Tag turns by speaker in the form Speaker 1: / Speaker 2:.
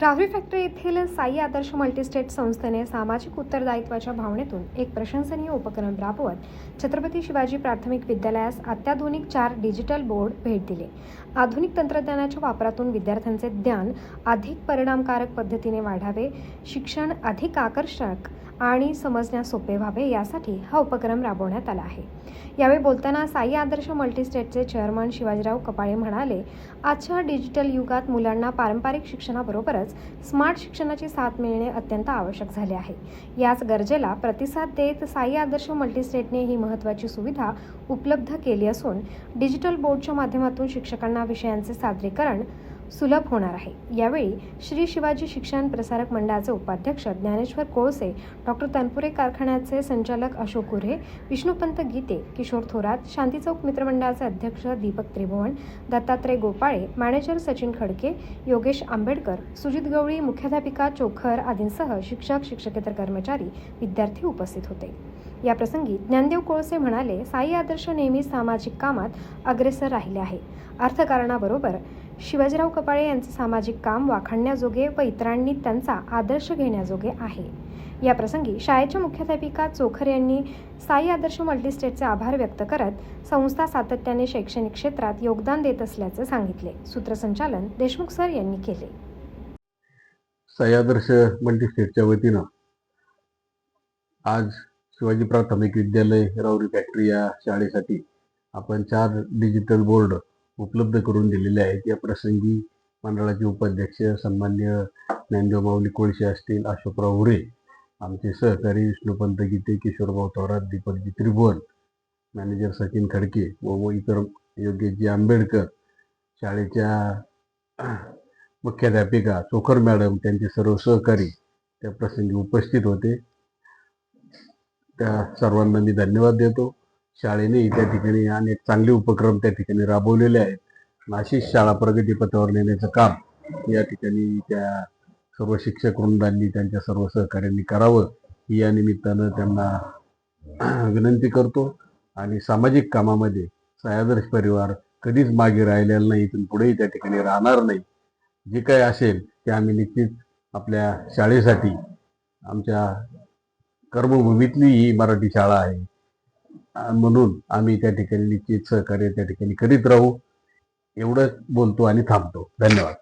Speaker 1: Rahuri factory येथील साई आदर्श multi-state संस्थेने सामाजिक उत्तरदायित्वाच्या भावनेतून एक प्रशंसनीय उपक्रम राबवत छत्रपती शिवाजी प्राथमिक विद्यालयास अत्याधुनिक चार डिजिटल बोर्ड भेट दिले. आधुनिक तंत्रज्ञानाच्या वापरातून विद्यार्थ्यांचे ज्ञान अधिक परिणामकारक पद्धतीने वाढावे शिक्षण अधिक आकर्षक आणि समजण्यास सोपे व्हावे यासाठी हा उपक्रम राबवण्यात आला आहे. यावेळी बोलताना साई आदर्श मल्टीस्टेटचे चेअरमन शिवाजीराव कपाळे म्हणाले आजच्या डिजिटल युगात मुलांना पारंपरिक शिक्षणाबरोबरच स्मार्ट शिक्षणाची साथ मिळणे अत्यंत आवश्यक झाले आहे. याच गरजेला प्रतिसाद देत साई आदर्श मल्टीस्टेटने ही महत्त्वाची सुविधा उपलब्ध केली असून डिजिटल बोर्डच्या माध्यमातून शिक्षकांना विषयांचे सादरीकरण सुलभ होणार आहे. यावेळी श्री शिवाजी शिक्षण प्रसारक मंडळाचे उपाध्यक्ष ज्ञानेश्वर कोळसे डॉक्टर तनपुरे कारखान्याचे संचालक अशोक कुरे विष्णुपंत गीते किशोर थोरात शांती चौक मित्रमंडळाचे अध्यक्ष दीपक त्रिभुवन दत्तात्रय गोपाळे मॅनेजर सचिन खडके योगेश आंबेडकर सुजित गवळी मुख्याध्यापिका चोखर आदींसह शिक्षक शिक्षकेतर कर्मचारी विद्यार्थी उपस्थित होते. या प्रसंगी ज्ञानदेव कोळसे म्हणाले साई आदर्श नेहमी सामाजिक कामात अग्रेसर राहिले आहे. अर्थकारणाबरोबर शिवाजीराव कपाळे यांचे सामाजिक काम वाखाणण्याजोगे व इतरांनी त्यांचा आदर्श घेण्याजोगे आहे. या प्रसंगी शाळेच्या मुख्याध्यापिका चोखर यांनी साई आदर्श मल्टीस्टेटचे आभार व्यक्त करत संस्था सातत्याने शैक्षणिक क्षेत्रात योगदान देत असल्याचे सांगितले. सूत्रसंचालन देशमुख सर यांनी केले.
Speaker 2: सह्यादर्श मल्टीस्टेटच्या वतीनं आज शिवाजी प्राथमिक विद्यालय राऊरी फॅक्टरी या शाळेसाठी आपण चार डिजिटल बोर्ड उपलब्ध करून दिलेले आहेत. या प्रसंगी मंडळाचे उपाध्यक्ष सन्मान्य ज्ञानदेव माऊली कोळशे असतील अशोकराव उरे आमचे सहकारी विष्णुपंत गीते किशोरभाऊ थोरात दीपकजी त्रिभुवन मॅनेजर सचिन खडके व व इतर योग्यजी आंबेडकर शाळेच्या मुख्याध्यापिका चोखर मॅडम त्यांचे सर्व सहकारी त्या प्रसंगी उपस्थित होते. त्या सर्वांना मी धन्यवाद देतो. शाळेने त्या ठिकाणी अनेक चांगले उपक्रम त्या ठिकाणी राबवलेले आहेत. नाशिक शाळा प्रगतीपथावर नेण्याचं काम या ठिकाणी त्या सर्व शिक्षक वृंदांनी त्यांच्या सर्व सहकार्यांनी करावं ही या निमित्तानं त्यांना विनंती करतो. आणि सामाजिक कामामध्ये सह्यादर्श परिवार कधीच मागे राहिलेला नाही इथून पुढेही त्या ठिकाणी राहणार नाही. जे काही असेल ते आम्ही निश्चित आपल्या शाळेसाठी आमच्या कर्मभूमीतली ही मराठी शाळा आहे. म्हणून आम्ही त्या ठिकाणी निश्चित सहकार्य त्या ठिकाणी करीत राहू. एवढंच बोलतो आणि थांबतो. धन्यवाद.